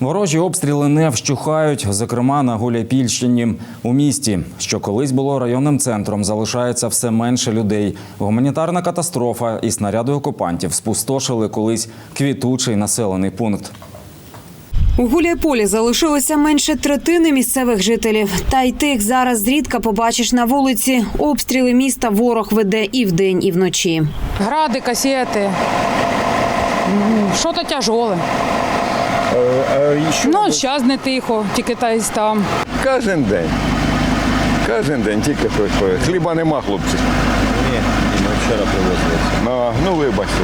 Ворожі обстріли не вщухають, зокрема на Гуляйпільщині. У місті, що колись було районним центром, залишається все менше людей. Гуманітарна катастрофа і снаряди окупантів спустошили колись квітучий населений пункт. У Гуляйполі залишилося менше третини місцевих жителів. Та й тих зараз зрідка побачиш на вулиці. Обстріли міста ворог веде і вдень, і вночі. Гради, касети. М, Що-то тяжоле. Що Ну, зараз не тихо, тільки та й там. кожен день. Кожен день тільки приходить. Хліба нема, хлопці. Ні, ми вчора привозили. Ну, вибачте.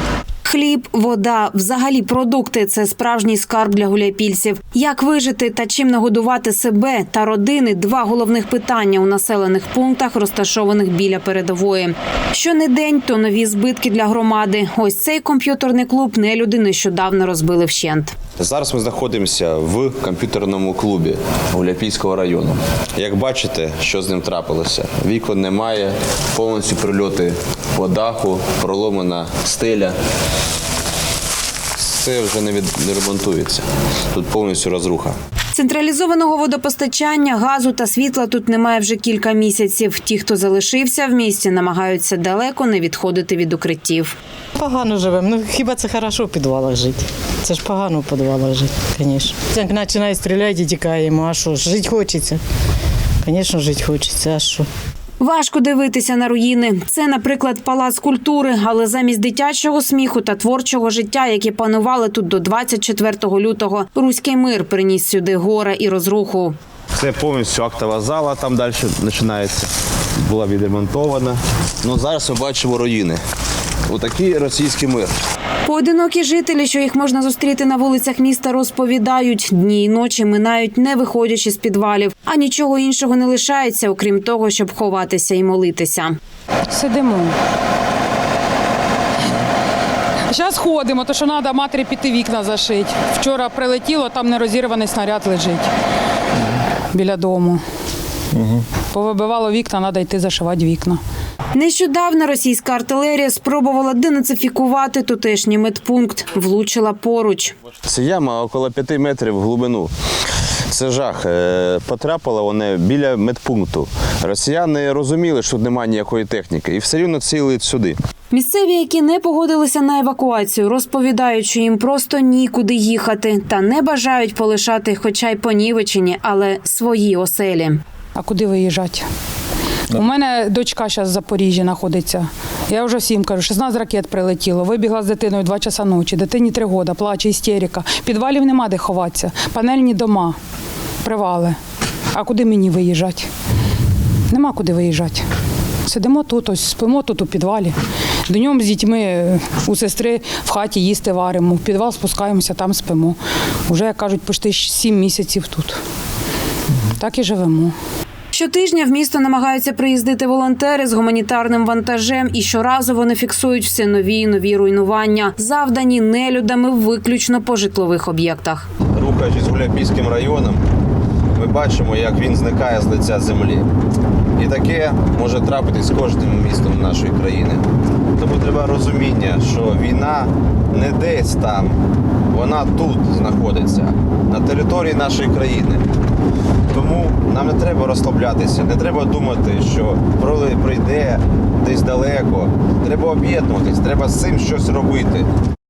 Хліб, вода, взагалі продукти це справжній скарб для гуляйпільців. Як вижити та чим нагодувати себе та родини два головних питання у населених пунктах, розташованих біля передової. Що не день, то нові збитки для громади. Ось цей комп'ютерний клуб нелюди нещодавно розбили вщент. Зараз ми знаходимося в комп'ютерному клубі Гуляпільського району. Як бачите, що з ним трапилося? Вікон немає, повністю прильоти по даху, проломана стеля. Все вже не, від... не ремонтується. Тут повністю розруха. Централізованого водопостачання, газу та світла тут немає вже кілька місяців. Ті, хто залишився в місті, намагаються далеко не відходити від укриттів. Погано живемо. Ну хіба це хорошо в підвалах жити? Це ж погано в підвалах жити, звісно. Як починає стріляти тікаємо, а що ж, жити хочеться. Звісно, жити хочеться, а що? Важко дивитися на руїни. Це, наприклад, палац культури, але замість дитячого сміху та творчого життя, які панували тут до 24 лютого, руський мир приніс сюди горе і розруху. Це повністю актова зала, там далі починається. Була відремонтована. Ну, зараз ми бачимо руїни. Отакий російський мир. Поодинокі жителі, що їх можна зустріти на вулицях міста, розповідають, дні й ночі минають не виходячи з підвалів, а нічого іншого не лишається, окрім того, щоб ховатися і молитися. Сидимо. Зараз ходимо, то що треба матері піти вікна зашити. Вчора прилетіло, там нерозірваний снаряд лежить біля дому. Повибивало вікна, треба йти зашивати вікна. Нещодавно російська артилерія спробувала денацифікувати тутешній медпункт, влучила поруч. Це яма около 5 метрів в глибину. Це жах. Е, Потрапило вони біля медпункту. Росіяни розуміли, що тут немає ніякої техніки, і все рівно цілить сюди. Місцеві, які не погодилися на евакуацію, розповідають, що їм просто нікуди їхати та не бажають полишати, хоча й понівечені, але свої оселі. А куди виїжджати? У мене дочка зараз в Запоріжжі знаходиться. Я вже всім кажу, 16 ракет прилетіло. Вибігла з дитиною 2 часа ночі. Дитині 3 роки, плаче, істерика. Підвалів нема де ховатися. Панельні дома, привали. А куди мені виїжджати? Нема куди виїжджати. Сидимо тут, ось спимо тут у підвалі. Днем з дітьми е, у сестри в хаті їсти варимо. В підвал спускаємося, там спимо. Уже, як кажуть, почти 7 місяців тут. Так і живемо. Щотижня в місто намагаються приїздити волонтери з гуманітарним вантажем, і щоразу вони фіксують все нові і нові руйнування, завдані нелюдами виключно по житлових об'єктах. Рухаючись Гуляпільським районом, ми бачимо, як він зникає з лиця землі. І таке може трапитись з кожним містом нашої країни. Тому треба розуміння, що війна не десь там, вона тут знаходиться, на території нашої країни. Тому нам не треба розслаблятися, не треба думати, що прийде десь далеко. Треба об'єднуватись, треба з цим щось робити.